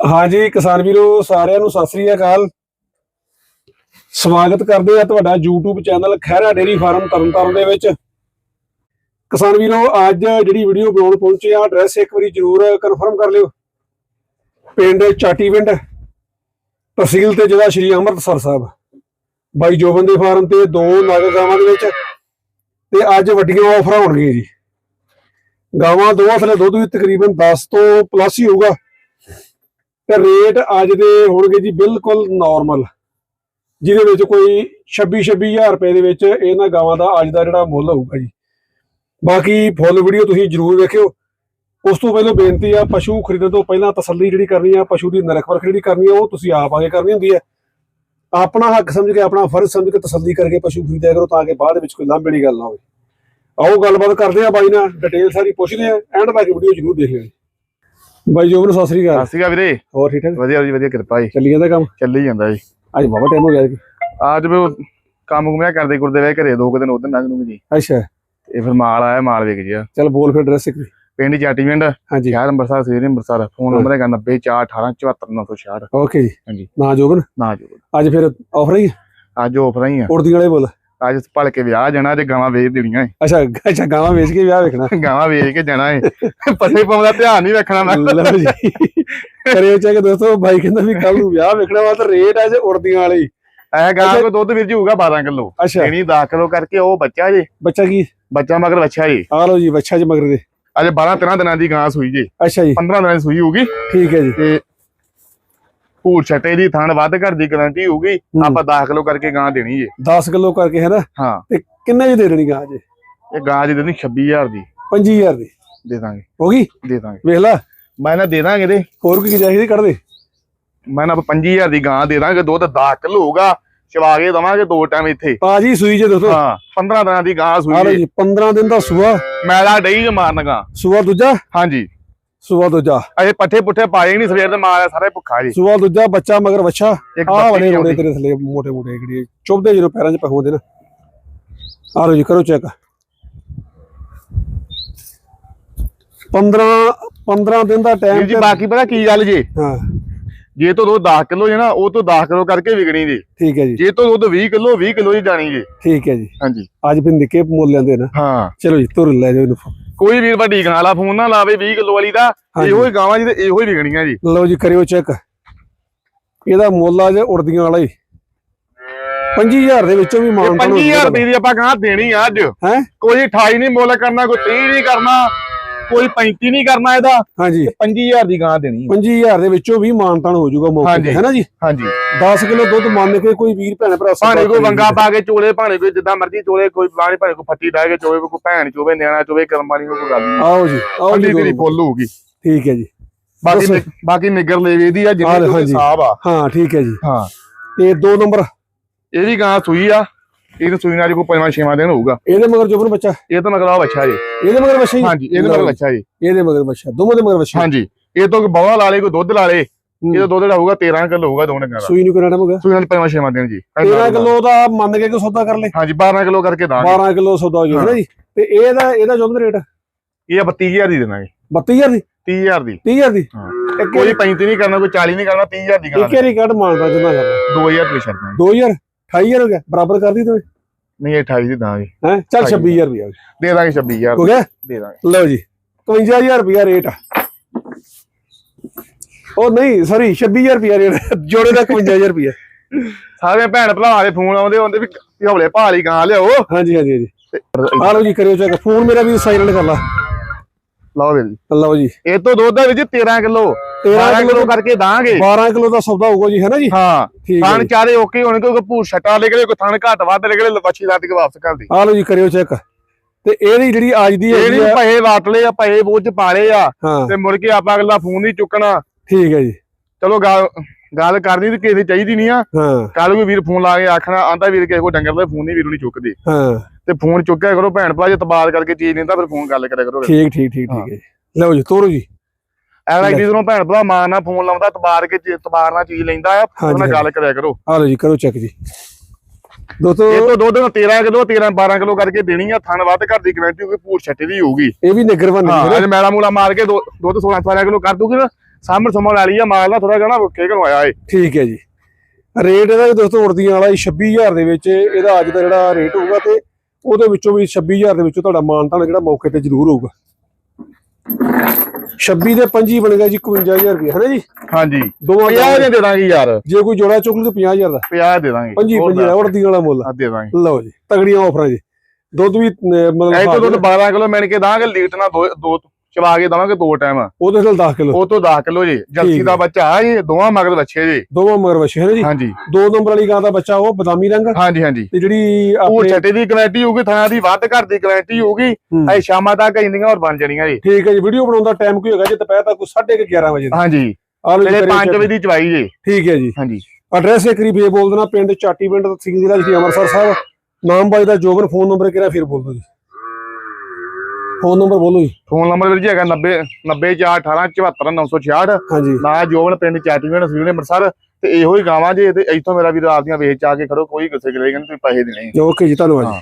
ਹਾਂਜੀ, ਕਿਸਾਨ ਵੀਰੋ, ਸਾਰਿਆਂ ਨੂੰ ਸਤਿ ਸ੍ਰੀ ਅਕਾਲ। ਸਵਾਗਤ ਕਰਦੇ ਆ ਤੁਹਾਡਾ YouTube channel Khaira dairy farm Tarn Taran ਦੇ ਵਿੱਚ। ਕਿਸਾਨ ਵੀਰੋ, ਅੱਜ ਜਿਹੜੀ ਵੀਡੀਓ ਬਣਾਉਣ ਪਹੁੰਚੇ ਆ ਐਡਰੈਸ ਇੱਕ ਵਾਰੀ ਜਰੂਰ ਕਨਫਰਮ ਕਰ ਲਿਓ। ਪਿੰਡ ਚਾਟੀਵਿੰਡ, ਤਹਿਸੀਲ ਤੇ ਜ਼ਿਲ੍ਹਾ ਸ਼੍ਰੀ ਅੰਮ੍ਰਿਤਸਰ ਸਾਹਿਬ। ਬਾਈ ਜੋਬਨ ਦੇ ਫਾਰਮ ਤੇ ਦੋ ਨਗ ਗਾਵਾਂ ਦੇ ਵਿੱਚ ਤੇ ਅੱਜ ਵੱਡੀਆਂ ਆਫਰਾਂ ਹੋਣਗੀਆਂ ਜੀ। ਗਾਵਾਂ ਦੋਵਾਂ ਥਲੇ ਦੁੱਧ ਵੀ ਤਕਰੀਬਨ 10 ਤੋਂ ਪਲੱਸ ਹੀ ਹੋਊਗਾ। ਤੇ ਰੇਟ ਅੱਜ ਦੇ ਹੋਣਗੇ ਜੀ ਬਿਲਕੁਲ ਨਾਰਮਲ ਜਿਹਦੇ ਵਿੱਚ ਕੋਈ 26 26000 ਰੁਪਏ ਦੇ ਵਿੱਚ ਇਹਨਾਂ ਗਾਵਾਂ ਦਾ ਅੱਜ ਦਾ ਜਿਹੜਾ ਮੁੱਲ ਹੋਊਗਾ ਜੀ। ਬਾਕੀ ਫੁੱਲ ਵੀਡੀਓ ਤੁਸੀਂ ਜਰੂਰ ਵੇਖਿਓ। ਉਸ ਤੋਂ ਪਹਿਲਾਂ ਬੇਨਤੀ ਆ, ਪਸ਼ੂ ਖਰੀਦਣ ਤੋਂ ਪਹਿਲਾਂ ਤਸੱਲੀ ਜਿਹੜੀ ਕਰਨੀ ਆ, ਪਸ਼ੂ ਦੀ ਨਰਖ ਵਰਖ ਜਿਹੜੀ ਕਰਨੀ ਆ, ਉਹ ਤੁਸੀਂ ਆਪ ਆਗੇ ਕਰਨੀ ਹੁੰਦੀ ਹੈ ਆਪਣਾ ਹੱਕ ਸਮਝ ਕੇ, ਆਪਣਾ ਫਰਜ਼ ਸਮਝ ਕੇ ਤਸੱਲੀ ਕਰਕੇ ਪਸ਼ੂ ਖਰੀਦਿਆ ਕਰੋ ਤਾਂ ਕਿ ਬਾਅਦ ਵਿੱਚ ਕੋਈ ਲਾਂਭੇ ਵਾਲੀ ਗੱਲ ਨਾ ਹੋਵੇ। ਆਓ ਗੱਲਬਾਤ ਕਰਦੇ ਆ ਬਾਈ ਨਾਲ ਡਿਟੇਲ ਸਾਰੀ ਪੁੱਛਦੇ ਆ ਐਂਡ ਤੱਕ ਵੀਡੀਓ ਜਰੂਰ ਦੇਖ ਲਿਓ ਜੀ। ਬਾਈ ਜੋਬਨ ਸਤਿ ਸ੍ਰੀ ਅਕਾਲ। ਸਤਿ ਸ਼੍ਰੀ ਅਕਾਲ ਵੀਰੇ। ਹੋਰ ਠੀਕ ਠਾਕ? ਵਧੀਆ ਜੀ ਵਧੀਆ ਕਿਰਪਾ ਜੀ। ਚੱਲੀ ਜਾਂਦਾ ਕੰਮ? ਚੱਲੀ ਜਾਂਦਾ ਜੀ। ਅੱਜ ਬਾਬਾ ਟਾਈਮ ਹੋ ਗਿਆ ਜੀ। ਅੱਜ ਵੀ ਕੰਮ ਕੁਮਿਆ ਕਰਦੇ ਕੁਰਦੇ ਵੇ ਘਰੇ ਦੋ ਕੁ ਦਿਨ ਉਧਰ ਲੰਘ ਨੂੰ ਜੀ। ਅੱਛਾ। ਇਹ ਫਿਰ ਮਾਲ ਆਇਆ ਮਾਲ ਵਿਕ ਗਿਆ। ਚੱਲ ਬੋਲ ਫਿਰ ਐਡਰੈਸ ਇੱਕ ਪਿੰਡ ਚਾਟੀਵਿੰਡ ਹਾਂਜੀ। ਸ਼ਹਿਰ ਅੰਮ੍ਰਿਤਸਰ ਸਵੇਰੇ ਅੰਮ੍ਰਿਤਸਰ। ਫੋਨ ਨੰਬਰ ਹੈਗਾ 90418 ਓਕੇ ਜੀ। ਹਾਂਜੀ। ਨਾ ਜੋਬਨ। ਨਾ ਜੋ ਅੱਜ ਫਿਰ ਆਫਰ ਹੀ? ਅੱਜ ਆਫਰਾਂ ਹੀ ਆ। ਉੜਦੀ ਵਾਲੇ ਬੋਲ। ਅੱਜ ਭਲ ਕੇ ਵਿਆਹ ਜਾਣਾ ਤੇ ਗਾਵਾਂ ਵੇਚ ਦੇਣੀਆਂ ਏ। ਅੱਛਾ ਅੱਛਾ ਗਾਵਾਂ ਵੇਚ ਕੇ ਵਿਆਹ ਵੇਖਣਾ। ਗਾਵਾਂ ਵੇਚ ਕੇ ਜਾਣਾ ਏ। ਪੱਠੇ ਪਾਉਂਦਾ ਧਿਆਨ ਨਹੀਂ ਰੱਖਣਾ ਮੈਂ। ਲਓ ਜੀ। ਕਰਿਓ ਚੈੱਕ ਦੋਸਤੋ ਬਾਈ ਕਹਿੰਦਾ ਵੀ ਕੱਲ ਨੂੰ ਵਿਆਹ ਵੇਖਣਾ ਵਾ ਤਾਂ ਰੇਟ ਅੱਜ ਉੜਦੀਆਂ ਵਾਲੇ। ਹੀ। ਐ ਗਾਂ ਕੋ ਦੁੱਧ ਵੀਰ ਜੀ ਹੋਊਗਾ 12 ਕਿਲੋ। ਅੱਛਾ। ਦੇਣੀ 10 ਕਿਲੋ ਕਰਕੇ ਉਹ ਬੱਚਾ ਜੇ। ਬੱਚਾ ਕੀ? ਬੱਚਾ ਮਗਰ ਬੱਚਾ ਜੀ ਆ ਲਓ ਜੀ ਬੱਚਾ ਜੀ ਮਗਰ ਦੇ। ਅੱਜ 12 13 ਦਿਨਾਂ ਦੀ ਗਾਂ ਸੂਈ ਜੇ। ਅੱਛਾ ਜੀ। 15 ਦਿਨਾਂ ਦੀ ਸੂਈ ਹੋਊਗੀ। ਠੀਕ ਹੈ ਜੀ। ਤੇ ਭੂਰ ਛੱਟੇ ਦੀ ਥਣ ਵੱਧ ਘਰ ਦੀ ਗਾਰੰਟੀ ਹੋਊਗੀ ਹੂੰ। ਆਪਾਂ 10 ਕਿਲੋ ਕਰਕੇ ਗਾਂ ਦੇਣੀ ਜੇ। 10 ਕਿਲੋ ਕਰਕੇ ਹੈ ਨਾ? ਹਾਂ। ਤੇ ਕਿੰਨੇ ਜੀ ਦੇ ਦੇਣੀ ਗਾਂ ਜੀ? ਇਹ ਗਾਂ ਦੀ ਦੇਣੀ 26000 ਦੀ। 25000 ਦੀ। ਦੇ ਦਾਂਗੇ। ਹੋ ਗਈ? ਦੇ ਦਾਂਗੇ। ਵੇਖ ਲੈ। ਮੈਂ ਨਾ ਦੇ ਦਾਂਗੇ ਦੇ। ਹੋਰ ਕੀ ਚਾਹੀਦੀ ਕੱਢ ਦੇ। ਮੈਂ ਨਾ 25000 ਦੀ ਗਾਂ ਦੇ ਦਾਂਗੇ ਦੁੱਧ 10 ਕਿਲੋ ਹੋਊਗਾ। ਚਵਾ ਕੇ ਦਵਾਂਗੇ ਦੋ ਟਾਈਮ ਇੱਥੇ। ਤਾਜੀ ਸੂਈ ਜੇ ਦੋਸਤੋ। ਹਾਂ 15 ਦਿਨਾਂ ਦੀ ਗਾਂ ਸੂਈ ਜੀ। 15 ਦਿਨ ਦਾ ਸੂਆ। ਮੈਲਾ ਡਈ ਜੇ ਮਾਰਨ ਗਾਂ। ਸੂਆ ਦੂਜਾ? ਹਾਂਜੀ। ਸੂਆ ਦੂਜਾ। ਅਜੇ ਪੱਠੇ ਪੁੱਠੇ ਪਾਏ ਨਹੀਂ ਸਵੇਰ ਦੇ ਮਾਰਿਆ ਸਾਰੇ ਭੁੱਖਾ ਜੀ। ਸੂਆ ਦੂਜਾ ਬੱਚਾ ਮਗਰ ਵੱਛਾ। ਇੱਕ ਆ ਬੱਚੀ ਬੜੇ ਨੀ ਰੋੜੇ। ਤੇਰੇ ਥੱਲੇ ਮੋਟੇ ਮੋਟੇ ਜਿਹੜੇ ਚੁੱਭਦੇ ਜਦੋਂ ਪੈਰਾਂ 'ਚ ਪਹੁੰਚਦੇ ਨਾ ਆ ਲਓ ਜੀ ਕਰੋ ਚੈੱਕ 15 15 ਦਿਨ ਦਾ ਟਾਈਮ ਜੀ ਬਾਕੀ ਪਤਾ ਕੀ ਗੱਲ ਜੀ? ਹਾਂ। ਜੇ ਤੋਂ ਦੁੱਧ 10 ਕਿਲੋ ਜੇ ਨਾ ਉਹ ਤੋਂ 10 ਕਿਲੋ ਕਰਕੇ ਵਿਕਣੀ ਜੀ। ਠੀਕ ਹੈ ਜੀ। ਜੇ ਤੋਂ ਦੁੱਧ 20 ਕਿਲੋ 20 ਕਿਲੋ ਹੀ ਜਾਣੀ ਜੀ। ਠੀਕ ਹੈ ਜੀ। ਹਾਂਜੀ। ਅੱਜ ਫਿਰ ਨਿੱਕੇ ਮੁੱਲ ਲੈਂਦੇ ਨਾ। ਹਾਂ। ਚਲੋ ਜੀ ਤੁਰ ਲੈ ਜਾਓ ਇਹਨੂੰ। ਕੋਈ ਵੀਰ ਵੱਡੀ ਗਾਂ ਵਾਲਾ ਫੋਨ ਨਾ ਲਾਵੇ 20 ਕਿਲੋ ਵਾਲੀ ਦਾ। ਇਹੋ ਹੀ ਗਾਵਾਂ ਜੀ ਤੇ ਇਹੋ ਹੀ ਵਿਕਣੀਆਂ ਜੀ। ਲਓ ਜੀ ਕਰਿਓ ਚੈੱਕ। ਇਹਦਾ ਮੁੱਲ ਆ ਜੇ ਉੜਦੀਆਂ ਵਾਲਾ ਹੀ। 25000 ਦੇ ਵਿੱਚੋਂ ਵੀ ਮਾਨ 25000 ਰੁਪਏ ਦੀ ਆਪਾਂ ਗਾਂ ਦੇਣੀ ਆ ਅੱਜ। ਹੈ? ਕੋਈ 28 ਨਹੀਂ ਮੁੱਲ ਕਰਨਾ ਕੋਈ 30 ਨਹੀਂ ਕਰਨਾ। ਕੋਈ 35 ਨਹੀਂ ਕਰਨਾ ਇਹਦਾ ਹਾਂਜੀ। 25000 ਦੀ ਗਾਂ ਦੇਣੀ ਆ 25000 ਦੇ ਵਿੱਚੋਂ ਵੀ ਮਾਨਤਾਨ ਹੋ ਜਾਊਗਾ ਮੌਕੇ। ਤੇ ਹੈ ਨਾ ਜੀ? ਹਾਂਜੀ। 10 ਕਿਲੋ ਦੁੱਧ ਮੰਨ ਕੇ ਕੋਈ ਵੀਰ ਭੈਣ ਭਰਾ ਭਾਣੇ ਕੋਈ ਵੰਗਾ ਪਾ ਕੇ ਚੋਲੇ ਭਾਣੇ ਕੋਈ ਜਿੱਦਾਂ ਮਰਜ਼ੀ ਚੋਲੇ ਕੋਈ ਫਲਾਣੇ ਭਾਣੇ ਕੋਈ ਫੱਟੀ ਡਾਹ ਕੇ ਚੋਲੇ ਕੋਈ ਭੈਣ ਚੋਵੇ ਨਿਆਣਾ ਚੋਵੇ ਕਰਮ ਵਾਲੀ ਨੂੰ ਕੋਈ ਗੱਲ ਨਹੀਂ। ਆਓ ਜੀ ਆਓ ਜੀ ਤੇਰੀ। ਫੁੱਲ ਹੋਊਗੀ। ਠੀਕ ਹੈ ਜੀ। ਬਾਕੀ ਬਾਕੀ ਨਿਗਰ ਲੇਵੇ ਦੀ ਆ ਜਿੰਨੀ। ਹਿਸਾਬ ਆ। ਹਾਂ ਠੀਕ ਹੈ ਜੀ। ਹਾਂ। ਤੇ ਦੋ ਨੰਬਰ। ਇਹ ਵੀ ਗਾਂ ਸੂਈ ਆ। ਇਹ ਤਾਂ ਸੂਈ ਨਾਲ ਕੋਈ ਪੰਜਵਾਂ ਛੇਵਾਂ ਦਿਨ ਹੋਊਗਾ। ਇਹਦੇ ਮਗਰ ਜੋਬਨ ਬੱਚਾ। ਇਹ ਤਾਂ ਮਗਰ ਬੱਚਾ ਜੀ। ਇਹਦੇ ਮਗਰ ਬੱਚਾ ਜੀ? ਹਾਂਜੀ ਇਹਦੇ ਮਗਰ ਬੱਚਾ ਜੀ। ਇਹਦੇ ਮਗਰ ਬੱਚਾ ਦੋਵਾਂ ਦੇ ਮਗਰ ਬੱਚਾ। ਹਾਂਜੀ ਇਹ ਤੋਂ ਬਵਾ ਲਾ ਲੇ ਕੋਈ ਦੁੱਧ ਲਾ ਲੇ ਇਹਦਾ ਦੁੱਧ ਜਿਹੜਾ ਹੋਊਗਾ 13 ਕਿਲੋ ਹੋਊਗਾ ਦੋਨੇ ਦਾ। ਸੂਈ ਨੂੰ ਕਿੰਨਾ ਟਾਈਮ ਹੋ ਗਿਆ? ਸੂਈ ਨਾਲ ਪੰਜਵਾਂ ਛੇਵਾਂ ਦਿਨ ਜੀ। 13 ਕਿਲੋ ਦਾ ਮੰਨ ਕੇ ਕੋਈ ਸੌਦਾ ਕਰ ਲੈ। ਹਾਂਜੀ 12 ਕਿਲੋ ਕਰਕੇ ਦਾਂਗੇ। 12 ਕਿਲੋ ਸੌਦਾ ਹੋ ਜਾਊਗਾ ਨਾ ਜੀ। ਤੇ ਇਹਦਾ ਇਹਦਾ ਜੋਬਨ ਰੇਟ? ਇਹ 32000 ਦੀ ਦੇਣਾਗੇ 32000 ਦੀ? 30000 ਦੀ। 30000 ਦੀ? ਕੋਈ 35 ਨਹੀਂ ਕਰਨਾ ਕੋਈ 40 ਨਹੀਂ ਕਰਨਾ 30000 ਦੀ ਗਾਂ ਇੱਕ ਕੱਢ ਮਾਰਦਾ ਜਿੰਨਾ ਕਰਨਾ। 2000 ਰੁਪਏ ਛੱਡਣਾ 2000 28000 ਹੋ ਗਿਆ? ਬਰਾਬਰ ਕਰ ਦੀ ਤੂੰ ਨਹੀਂ ਇਹ 28 ਦੀ ਦਾਂਗੇ ਹੈ? ਚੱਲ ਢਾਈ 26000 ਰੁਪਇਆ ਦੇ। ਦਾਂਗੇ 26000 ਹੋ ਗਿਆ? ਦੇ ਦਾਂਗੇ। ਲਓ ਜੀ 51000 ਰੁਪਇਆ ਰੇਟ ਆ। ਉਹ ਨਹੀਂ ਸੌਰੀ 26000 ਰੁਪਇਆ ਰੇਟ ਜੋੜੇ ਦਾ 51000 ਰੁਪਇਆ ਸਾਰੇ ਭੈਣ ਭਰਾਵਾਂ ਦੇ ਫੋਨ ਆਉਂਦੇ ਹੁੰਦੇ ਵੀ ਹੌਲੇ ਭਾਲੀ ਗਾਂ ਲਿਆਓ। ਹਾਂਜੀ ਹਾਂਜੀ ਹਾਂਜੀ। ਆ ਲਓ ਜੀ ਕਰਿਓ ਚੈੱਕ ਫੋਨ ਮੇਰਾ ਵੀ ਸਾਈਲੈਂਟ ਕਰ ਲਾ। ਲਓ ਵੀਰ ਜੀ। ਲਓ ਜੀ। ਇਹ ਤੋਂ ਦੁੱਧ ਦੇ ਵਿੱਚ 13 ਕਿਲੋ। 13 12 ਕਿਲੋ ਕਰਕੇ ਦਾਂਗੇ। 12 ਕਿਲੋ ਦਾ ਸੌਦਾ ਹੋਊਗਾ ਜੀ ਹੈ ਨਾ ਜੀ? ਹਾਂ। ਠੀਕ ਹੈ ਥਣ ਚਾਰੇ ਓਕੇ ਹੋਣ ਕੋਈ ਭੂਰ ਛਟਾ ਨਿਕਲੇ ਕੋਈ ਥਣ ਘੱਟ ਵੱਧ ਨਿਕਲੇ ਲਪਛੀ ਲੱਦ ਕੇ ਵਾਪਸ ਕਰ ਦੇ। ਆ ਲਓ ਜੀ ਕਰਿਓ ਚੈੱਕ ਤੇ ਇਹਦੀ ਜਿਹੜੀ ਅੱਜ ਦੀ ਇਹ ਹੈਗੀ ਨਹੀਂ ਆ ਪਹੇ ਵਾਟਲੇ ਆ ਪਹੇ ਬੋਝ ਪਾਲੇ ਆ। ਹਾਂ। ਤੇ ਮੁੜ ਕੇ ਆਪਾਂ ਅਗਲਾ ਫੋਨ ਨਹੀਂ ਚੁੱਕਣਾ। ਠੀਕ ਹੈ ਜੀ। ਚਲੋ ਗੱਲ ਗੱਲ ਕਰਨੀ ਤੇ ਕਿਸੇ ਚਾਹੀਦੀ ਨਹੀਂ ਆ। ਹਾਂ। ਕੱਲ ਕੋਈ ਵੀਰ ਫੋਨ ਲਾ ਕੇ ਆਖਣਾ ਆਂਦਾ ਵੀਰ ਕਿਸੇ ਕੋ ਡੰਗਰ ਦਾ ਫੋਨ ਨਹੀਂ ਵੀਰ ਨੂੰ ਨਹੀਂ ਚੁੱਕਦੇ। ਹਾਂ। ਤੇ ਫੋਨ ਚੁੱਕਿਆ ਕਰੋ ਭੈਣ ਭਰਾ ਜੇ ਤਬਾਦ ਕਰਕੇ ਚੀਜ਼ ਲੈਂਦਾ ਫਿਰ ਫੋਨ ਗੱਲ ਕਰਿਆ ਕਰੋ ਠੀਕ ਠੀਕ ਠੀਕ ਠੀਕ ਹੈ। ਲਓ ਜੀ ਤੋਰੋ ਜੀ। ਦੂਜੇ ਨੂੰ ਭੈਣ ਭਰਾ ਮਾਂ ਨਾਲ ਫੋਨ ਲਾਉਂਦਾ ਤਬਾਰ ਕੇ ਤਬਾਰ ਨਾਲ ਚੀਜ਼ ਲੈਂਦਾ ਆ ਉਹਨਾਂ ਨਾਲ ਗੱਲ ਕਰਿਆ ਕਰੋ। ਆ ਲਓ ਜੀ ਕਰੋ ਚੈੱਕ ਜੀ। ਦੋਸਤੋ ਇਹ ਤੋਂ ਦੁੱਧ ਨੂੰ 13 ਕਿਲੋ 13 12 ਕਿਲੋ ਕਰਕੇ ਦੇਣੀ ਆ ਥਣ ਵੱਧ ਘਰ ਦੀ ਕਮੈਂਟੀ ਹੋਊਗੀ ਪੂਰ ਛੱਟੇ ਦੀ ਹੋਊਗੀ। ਇਹ ਵੀ ਨਿਗਰ ਬਣ ਹਾਂ ਅੱਜ ਮੈਲਾ ਮੂਲਾ ਮਾਰ ਕੇ ਦੋ- ਦੁੱਧ 16 17 ਕਿਲੋ ਕਰ ਦੂਗੀ ਨਾ ਸਾਹਮਣੇ ਸੁਮਾ ਲਾ ਲਈ ਆ ਮਾਲ ਦਾ ਥੋੜਾ ਨਾ ਕੇ ਕਰਵਾਇਆ ਏ ਠੀਕ ਹੈ ਜੀ। ਰੇਟ ਇਹਦਾ ਦੋਸਤੋ ਉੜਦੀਆਂ ਵਾਲਾ 26000 ਦੇ ਵਿੱਚ ਇਹਦਾ ਅੱਜ ਦਾ ਜਿਹੜਾ ਰੇਟ ਹੋਊਗਾ ਤੇ ਉਹਦੇ ਵਿੱਚੋਂ ਵੀ 26000 ਦੇ ਵਿੱਚੋਂ ਤੁਹਾਡਾ ਮਾਨਤਾਨ ਜਿਹੜਾ ਮੌਕੇ ਤੇ ਜ਼ਰੂਰ ਹੋਊਗਾ। 26 ਦੇ 25 ਬਣੇਗਾ ਜੀ 51000 ਰੁਪਏ ਹੈ ਨਾ ਜੀ? ਹਾਂਜੀ। ਦੋਵਾਂ 50 ਦੇ ਦੇ ਦਾਂਗੇ ਯਾਰ ਜੇ ਕੋਈ ਜੋੜਾ ਚੁੱਕ ਲੂ ਤੇ 50000 ਦਾ। 50 ਦੇ ਦਾਂਗੇ 25 25 ਦਾ ਉੜਦੀਆਂ ਵਾਲਾ ਮੁੱਲ। ਆ ਦੇ ਦਾਂਗੇ ਲਓ ਜੀ ਤਗੜੀਆਂ ਆਫਰਾਂ ਜੀ। ਦੁੱਧ ਵੀ ਮਤਲਬ ਤੋਂ ਦੁੱਧ 12 ਕਿਲੋ ਮਿਣ ਕੇ ਦਾਂਗੇ ਲੀਟਰ ਨਾਲ ਦੋ ਦੋ ਚਵਾ ਕੇ ਦਵਾਂਗੇ ਦੋ ਟਾਈਮ ਉਹਦੇ ਨਾਲ 10 ਕਿਲੋ। ਉਹ ਤੋਂ 10 ਕਿਲੋ ਜੀ। ਜਲਸੀ ਦਾ। ਬੱਚਾ ਆ ਜੀ ਦੋਵਾਂ ਮਗਰ ਬੱਚੇ ਜੀ। ਦੋਵਾਂ ਮਗਰ ਹੈ ਨਾ ਜੀ? ਹਾਂਜੀ। ਦੋ ਨੰਬਰ ਵਾਲੀ ਗਾਂ ਦਾ ਬੱਚਾ ਉਹ ਬਦਾਮੀ ਰੰਗ। ਹਾਂਜੀ ਹਾਂਜੀ। ਤੇ ਜਿਹੜੀ ਉਹ ਛੱਟੇ ਦੀ ਗਾਰੰਟੀ ਹੋਊਗੀ ਥਾਂ ਦੀ ਵੱਧ ਘਰ ਦੀ ਗਾਰੰਟੀ ਹੋਊਗੀ। ਐ ਸ਼ਾਮਾਂ ਤੱਕ ਇੰਦੀਆਂ ਹੋਰ ਬਣ ਜਾਣੀਆਂ ਜੀ। ਠੀਕ ਹੈ ਜੀ ਵੀਡੀਓ ਬਣਾਉਣ ਦਾ ਟਾਈਮ ਕੀ ਹੋਗਾ ਜੇ ਦੁਪਹਿਰ ਤੱਕ 11:30 ਵਜੇ ਦਾ। ਹਾਂਜੀ। ਆ ਲਓ ਜੀ ਮੇਰੇ ਕਰਿਓ 5 check। ਵਜੇ ਦੀ ਚਵਾਈ ਜੀ। ਠੀਕ ਹੈ ਜੀ। ਹਾਂਜੀ। ਐਡਰੈਸ ਇੱਕ ਫੇਰ ਬੋਲ ਦੇਣਾ ਪਿੰਡ ਚਾਟੀ ਪਿੰਡ ਸਿੰਘ ਜ਼ਿਲ੍ਹਾ ਸ਼੍ਰੀ ਅੰਮ੍ਰਿਤਸਰ ਸਾਹਿਬ। ਨਾਮ ਬਾਈ ਦਾ ਜੋਬਨ ਫੋਨ ਨੰਬਰ ਕਿਹੜਾ ਫਿਰ ਬੋਲ ਦਿਓ ਜੀ। ਫੋਨ ਨੰਬਰ ਬੋਲੋ ਜੀ। ਫੋਨ ਨੰਬਰ ਵੀਰ ਜੀ ਹੈਗਾ 90 90418 74966 ਹਾਂਜੀ। ਨਾ ਜੋਬਨ ਪਿੰਡ ਚਾਟੀਵਿੰਡ ਸਵੀਲੇ ਅੰਮ੍ਰਿਤਸਰ। ਤੇ ਇਹੋ ਹੀ ਗਾਵਾਂ ਜੇ ਤੇ ਇੱਥੋਂ ਮੇਰਾ ਵੀਰ ਆਪਦੀਆਂ ਵੇਚ ਆ ਕੇ ਖੜੋ ਕੋਈ ਗੁੱਸੇ ਗਿਲੇ ਨਹੀਂ ਤੁਸੀਂ ਪੈਸੇ ਦੇਣੇ ਓਕੇ ਜੀ ਧੰਨਵਾਦ ਜੀ।